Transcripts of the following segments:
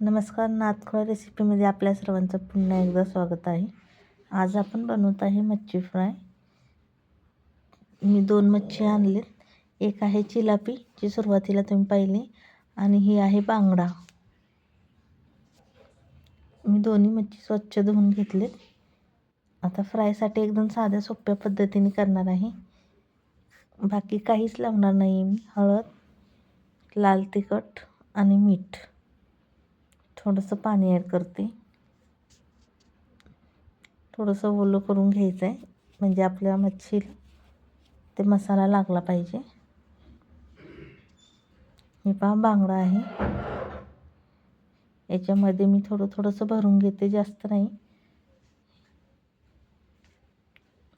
नमस्कार नाथखोळ रेसिपीमध्ये आपल्या सर्वांचं पुन्हा एकदा स्वागत आहे. आज आपण बनवत आहे मच्छी फ्राय. मी दोन मच्छी आणलेत. एक आहे चिलापी जी सुरुवातीला तुम्ही पाहिली आणि ही आहे बांगडा. मी दोन्ही मच्छी स्वच्छ धुवून घेतलेत. आता फ्रायसाठी एकदम साध्या सोप्या पद्धतीने करणार आहे. बाकी काहीच लावणार नाही मी. हळद लाल तिखट आणि मीठ. थोडंसं पाणी ॲड करते. थोडंसं ओलं करून घ्यायचं आहे म्हणजे आपल्या मच्छीला ते मसाला लागला पाहिजे. हे पहा बांगडा आहे. याच्यामध्ये मी थोडं थोडंसं भरून घेते जास्त नाही.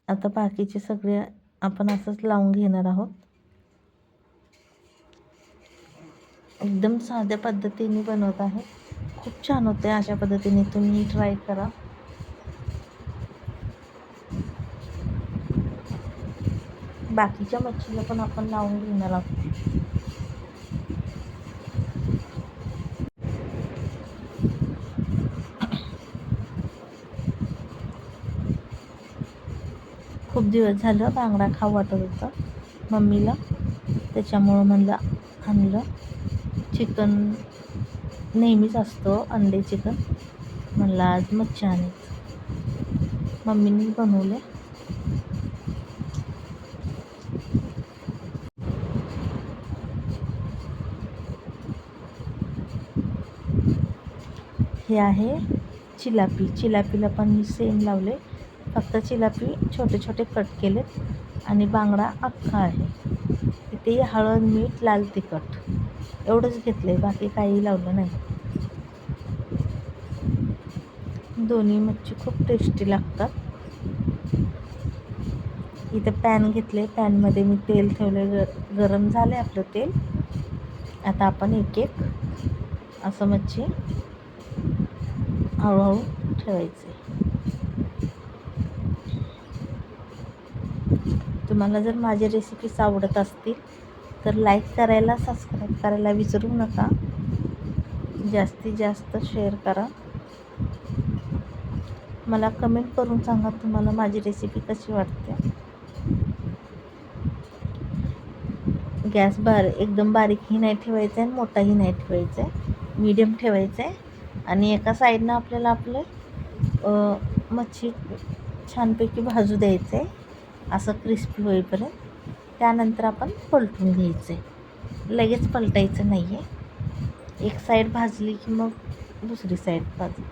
आता बाकीचे सगळे आपण असंच लावून घेणार आहोत. एकदम साध्या पद्धतीने बनवत आहे. खूप छान होते अशा पद्धतीने तुम्ही ट्राय करा. बाकीच्या मच्छीला पण आपण लावून घेणार आहोत. खूप दिवस झालं बांगडा खाऊ वाटत होता. मम्मीला त्याच्यामुळं म्हणलं आणलं. चिकन नेहमीच असतो अंडे चिकन. म्हणलं आज मच्छी आणि मम्मीने बनवले. हे आहे चिलापी. चिलापीला पण मी सेम लावले. फक्त चिलापी छोटे छोटे कट केलेत आणि बांगडा अख्खा आहे. इथे हळद मीठ लाल तिखट. एवढंच घेतलं आहे बाकी काही लावलं नाही. दोन्ही मच्छी खूप टेस्टी लागतात. इथं पॅन घेतले पॅनमध्ये मी तेल ठेवले ग गरम झाले आपलं तेल. आता आपण एक एक असं मच्छी हळूहळू ठेवायचे तुम्हाला जर माझ्या रेसिपीज आवडत असतील तर लाईक करायला सबस्क्राईब करायला विसरू नका. जास्तीत जास्त शेअर करा. मला कमेंट करून सांगा तुम्हाला माझी रेसिपी कशी वाटते. गॅस बार एकदम बारीकही नाही ठेवायचा आहे आणि मोठाही नाही ठेवायचा आहे मीडियम ठेवायचं आहे आणि एका साईडनं आपल्याला आपलं मच्छी छानपैकी भाजू द्यायचं आहे असं क्रिस्पी होईपर्यंत. त्यानंतर आपण पलटून घ्यायचं आहे लगेच पलटायचं नाही आहे एक साईड भाजली की मग दुसरी साईड भाजली.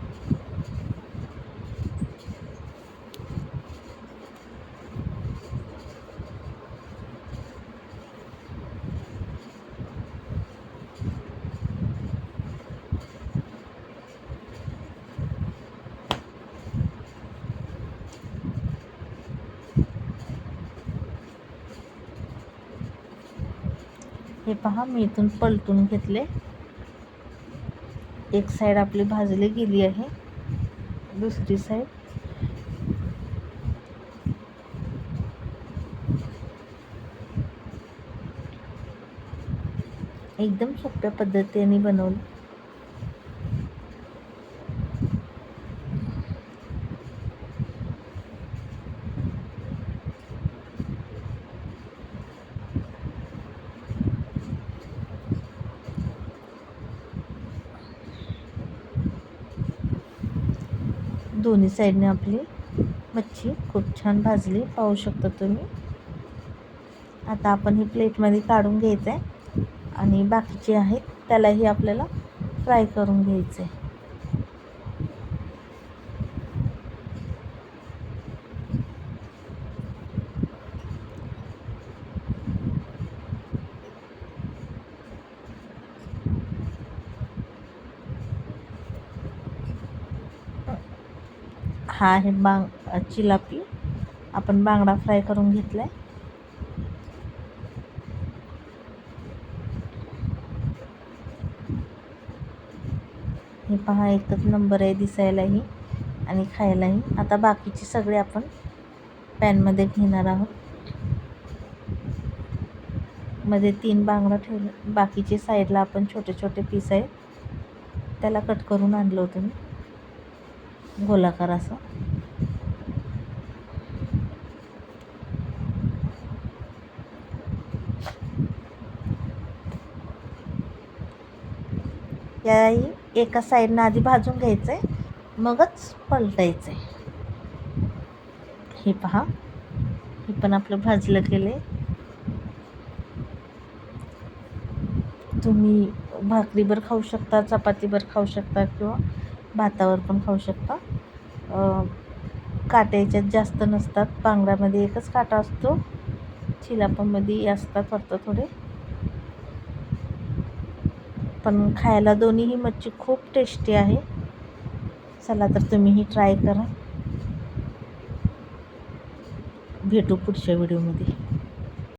हे पहा मी इथून पलटून घेतले. एक साईड आपली भाजली गेली आहे दुसरी साईड एकदम सोप्या पद्धतीने बनवलं. दोन्ही साईडने आपली मच्छी खूप छान भाजली. पाहू शकता तुम्ही. आता आपण ही प्लेटमध्ये काढून घ्यायचं आहे आणि बाकीचे आहेत त्यालाही आपल्याला फ्राय करून घ्यायचं आहे हा आहे बांग चिलापी. आपण बांगडा फ्राय करून घेतला आहे हे पहा एकच नंबर आहे दिसायलाही आणि खायलाही. आता बाकीचे सगळे आपण पॅनमध्ये घेणार आहोत. मध्ये तीन बांगडा ठेवले. बाकीचे साईडला आपण छोटे छोटे पीस आहेत. त्याला कट करून आणलं होतं मी. गोलाकार असं. त्याही एका साईडनं आधी भाजून घ्यायचं आहे मगच पलटायचं आहे हे पहा हे पण आपलं भाजलं गेले तुम्ही भाकरीवर खाऊ शकता चपातीवर खाऊ शकता किंवा भातावर पण खाऊ शकता. अं, काटे याच्यात जास्त नसतात. बांगड्यामध्ये एकच काटा असतो. चिलापामध्ये असतात वाटतं थोडे. पण खायला दोन्हीही मच्छी खूप टेस्टी आहे. चला तर तुम्हीही ट्राय करा. भेटू पुढच्या व्हिडिओमध्ये